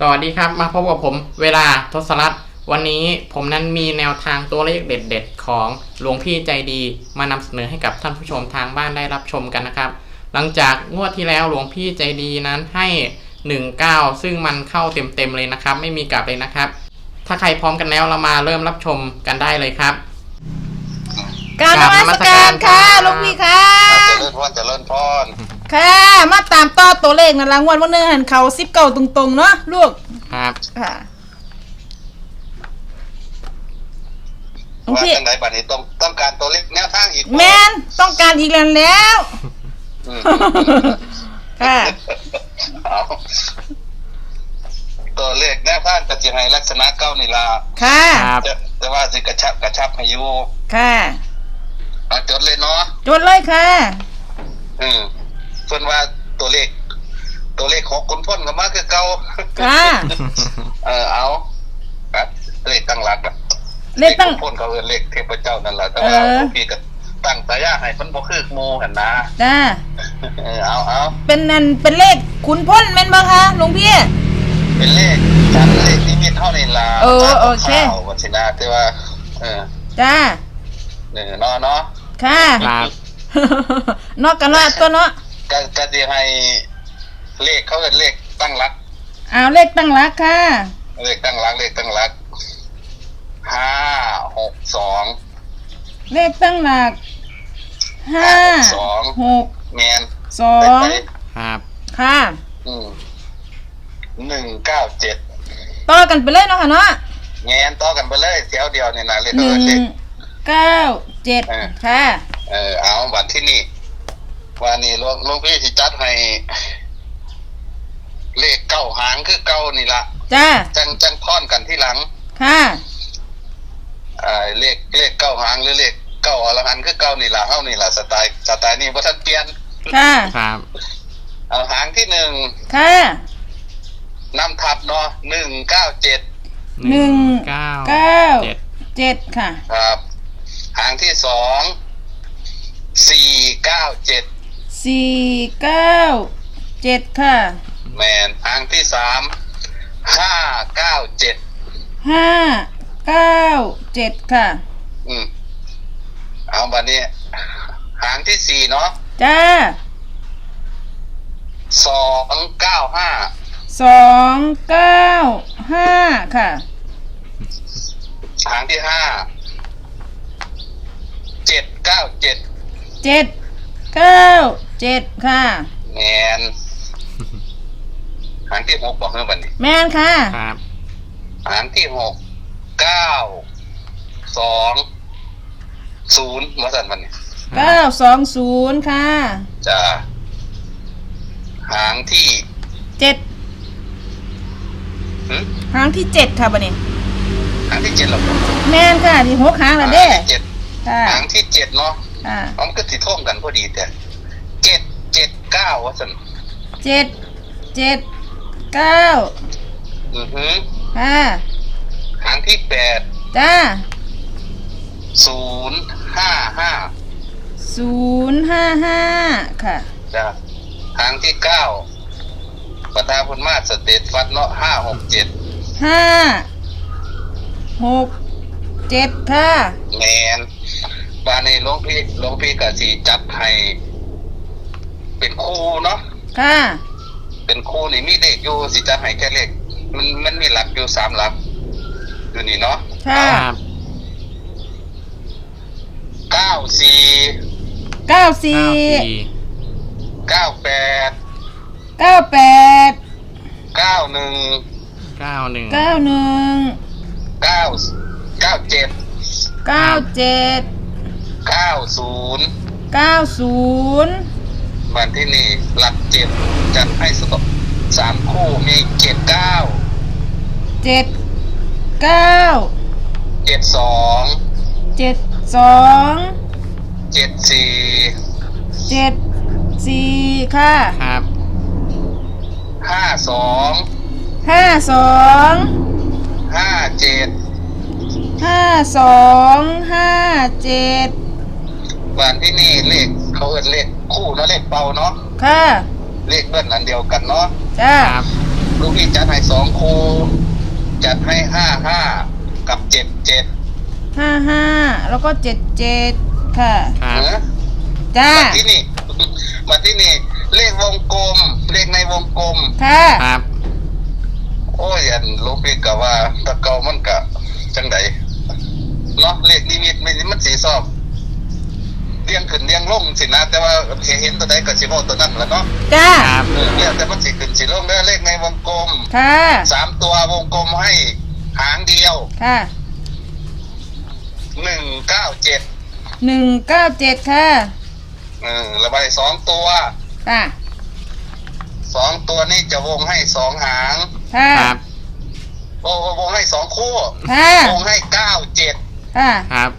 สวัสดีครับ มาพบกับผมเวลาทศรัตน์วันนี้ผมนั้นมีแนวทางตัวเลขเด็ด ๆ ของหลวงพี่ใจดี มานำเสนอให้กับท่านผู้ชมทางบ้านได้รับชมกันนะครับ หลังจากงวดที่แล้วหลวงพี่ใจดีนั้นให้ 19 ซึ่งมันเข้าเต็มๆเลยนะครับ ไม่มีกลับเลยนะครับ ถ้าใครพร้อมกันแล้วเรามาเริ่มรับชมกันได้เลยครับกรารนกราบมันมัสสกาการรค่ะครับหลุงพี่ค่ะเจริญพรเจริญพร ค่ะ มาตามต่อตัวเลขนะรางวัลวันหนึงหันเขาซิบเก่าตรงๆ เนาะลูก ครับค่ะหลวงว่าพี่จังไดบัดนี้ต้องต้องการตัวเลขแนวทางอีกบ่แมนต้องการอีกแล้วแล้ว อืมค่ะ เอาตัวเลขแนวทางก็สิให้ลักษณะเก่านี่ล่ะค่ะ ครับ จะแต่ว่าสิกระชับกระชับให้อยู่ค่ะเอาจดเลยเนาะจดเลยค่ะ อืม ส่วนว่าตัวเลข ตัวเลขของคุณพ่นก็มาคือเก่าค่ะ เออเอาครับเลขตั้งหลักอะเลขตั้งคุณพ่นเขาเอิ้นเลขเทพเจ้านั่นแหละแต่ว่าเออหลวงพี่ก็ตั้งตายาให้มันบ่คือหมู่หั่นนะจ้าเออเอาเอาเป็นนันเป็นเลขขุนพ้นแม่นบ่คะหลวงพี่ เป็นเลขจันเลขนิมิตเท่านี้ล่ะเออโอเค ข่าววัชินาแต่ว่า เออจ้า เออเนาะเนาะ ค่ะ ครับ นอกกันว่าตัวเนาะ ก็ก็จะให้เลขเขาเป็นเลขตั้งหลัก เอาเลขตั้งหลักค่ะ เลขตั้งหลัก เลขตั้งหลักห้าหกสองเลขตั้งหลักห้าสองหกแมนสอไปงไปครับค่ะอืมหนึ่งเก้าเจ็ดต่อกันไปเลยเนาะค่ะเนาะแงนต่อกันไปเลยเสียวเดียวเนี่ยนะเลขหเขานึ่เป็นงเลขเก้าเจ็ดเออค่ะ เออเอาวันที่นี่ วันนี้หลวงหลวงพี่ที่จัดให้ เลขเก้าหางคือเก้านี่ละจ้าจังจังพอนกันที่หลัง ค่ะอ่าเลขเลขเก้าหางหรือเลขเก้าอรหันต์คือเก้านี่ละเฮานี่ละสไตล์สไตล์นี้บ่ทันเปลี่ยนค่ะครับเอาหางที่หนึ่งค่ะนำทับเนาะหนึ่งเก้าเจ็ดหนึ่งเก้าเก้าเจ็ดเจ็ดค่ะ ครับ หางที่สองสี่เก้าเจ็ด สี่เก้าเจ็ดค่ะแมนหางที่สามห้าเก้าเจ็ดห้าเก้าเจ็ดค่ะ อืมเอาบัดนี้หางที่สี่เนาะจ้าสองเก้าห้าสองเก้าห้าค่ะหางที่ห้าเจ็ดเก้าเจ็ดเจ็ด เก้าเจ็ดค่ะ แมนหางที่หกบอกเมื่อวันนี้แม่นค่ะ ครับ หางที่หกเก้าสองศูนย์มาสั่นวันนี้เก้าสองศูนย์ค่ะ จะหางที่เจ็ดหึหางที่เจ็ดค่ะบันนี้ หางที่เจ็ดหรอแม่นค่ะที่หกหางละเด้ หางที่เจ็ดค่ะ หางที่เจ็ดเนาะ ค่ะมันก็ติดท่วมกันพอดีแต่เจ็ดเจ็ดเก้าว่าสั่นเจ็ดเจ็ดเก้าอือหือค่ะหางที่แปดจ้าศูนย์ห้าห้าศูนย์ห้าห้าค่ะจ้ะหางที่เก้าประธานพลมาสเตตฟัดเนาะห้าหกเจ็ดห้าหกเจ็ดค่ะแมน บานในหลวงพี่หลวงพี่กะสีจับให้เป็นคู่เนาะค่ะ เป็นคู่นี่มีเลขอยู่สิจับให้แค่เลขมันมันมีหลักอยู่สามหลักอยู่นี่เนาะค่ะครับเก้าสี่เก้าสี่เก้าสี่เก้าแปดเก้าแปดเก้าหนึ่งเก้าหนึ่งเก้าหนึ่งเก้าเก้าเจ็ดเก้าเจ็ด เก้าศูนย์เก้าศูนย์วันที่นี่หลักเจ็ดจัดให้สตสามคู่มีเจ็ดเก้าเจ็ดเก้าเจ็ดสองเจ็ดสองเจ็ดสี่เจ็ดสี่ค่ะครับห้าสองห้าสองห้าเจ็ดห้าสองห้าเจ็ด วันที่นี่เลขเขาเอินเลขคู่เนาะเลขเป่าเนาะค่ะเลขเบิ้ลอันเดียวกันเนาะจ้าครับลูกพี่จัดให้สองครูจัดให้ห้าห้ากับเจ็ดเจ็ดห้าห้าแล้วก็เจ็ดเจ็ดค่ะ ครับนะจ้า มาที่นี่ มาที่นี่ เลขวงกลม เลขในวงกลม ค่ะ ครับโอ้ยอันลูกพี่กะว่าตะเกามันกะจังไดเนาะเลขนิมิตไม่มันสีสอบ เลี้ยงขึ้นเลี้ยงลงสินะ แต่ว่าเห็นตัวใดก็สิโมตัวนั้นแหละเนาะจ้าครับเออเนี่ยแต่มันสิขึ้นสิลงเด้อเลขในวงกลมค่ะสามตัววงกลมให้หางเดียวค่ะหนึ่งเก้าเจ็ดหนึ่งเก้าเจ็ดค่ะเออระบายสองตัวค่ะสองตัวนี่จะวงให้สองหางค่ะครับโอ้วงให้สองคู่ค่ะวงให้เก้าเจ็ดค่ะครับ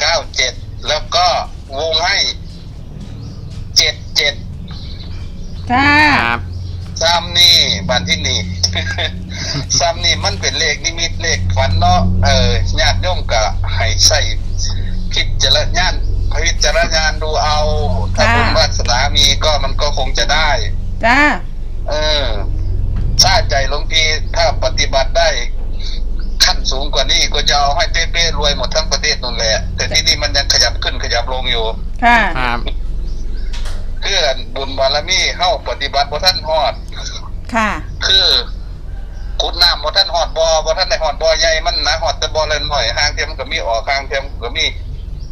เก้าเจ็ด แล้วก็วงให้เจ็ดเจ็ดค่ะครับ ซ้ำนี่บันที่นี่ ซ้ำนี่มันเป็นเลขนิมิตเลขฝันเนาะเออญาติโยมกะให้ใส่พิจารณาพิจารณาดูเอา ถ้าค่ะบุญวาสนามีก็มันก็คงจะได้ จ้า เออถ้าใจหลวงพี่ถ้าปฏิบัติได้ ขั้นสูงกว่านี้ก็จะเอาให้เป๊ะๆรวยหมดทั้งประเทศนั่นแหละ แต่ที่นี่มันยังขยับขึ้นขยับลงอยู่ ค่ะ ครับเพื่อบุญบารมีเข้าปฏิบัติบ่ท่านฮอด ค่ะ คือขุดน้ำบ่ท่านฮอดบ่บ่ท่านได้ฮอดบ่ใหญ่มันนะฮอดแต่บ่เล่นหน่อยห่างเทียมก็มีออกห่างเทียมก็มี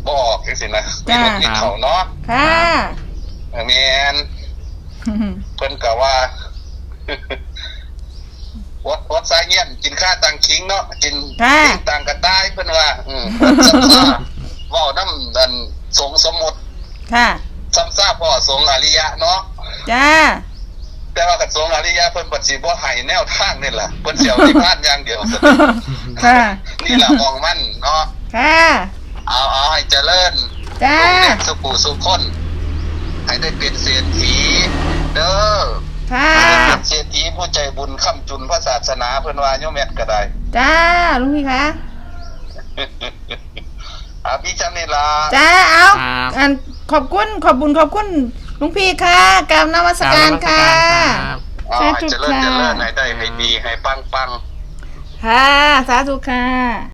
บ่ออกจังซี่นะมีรถมีเขาเนาะค่ะเออแม่นเพิ่นก็ว่า วัดวัดสายเงียนกินข้าวตังคิงเนาะกินค่ะกินตังกระต่ายเพิ่นว่า อืมเพิ่นซ้ำซ่าเว้าน้ำดันสงสมมุติค่ะ ซ้ำซ่าพ่อสงอริยะเนาะจ้า แต่ว่ากับสงอริยะเพิ่นปัดสิบ่ให้แนวทางนี่ล่ะเพิ่นสิเอานิพพานอย่างเดียวซะค่ะ นี่ล่ะมองมันเนาะค่ะ เอาเอาให้เจริญ จ้าลงเด็กสุขุสุขคน ให้ได้เป็นเศรษฐีเด้อ ค่ะให้ได้เป็นเศรษฐีผู้ใจบุญค้ำจุนพระศาสนาเพิ่นว่าโยมแม่นก็ได้จ้าลุงพี่คะอาพี่จำนี่ล่ะจ้าเอาครับ อันขอบคุณขอบบุญขอบคุณลุงพี่ค่ะกรารนมัสการค่ะครับเอาให้เจริญสาธุค่ะเจริญให้ได้ให้ดีให้ปังปัง ค่ะ สาธุค่ะ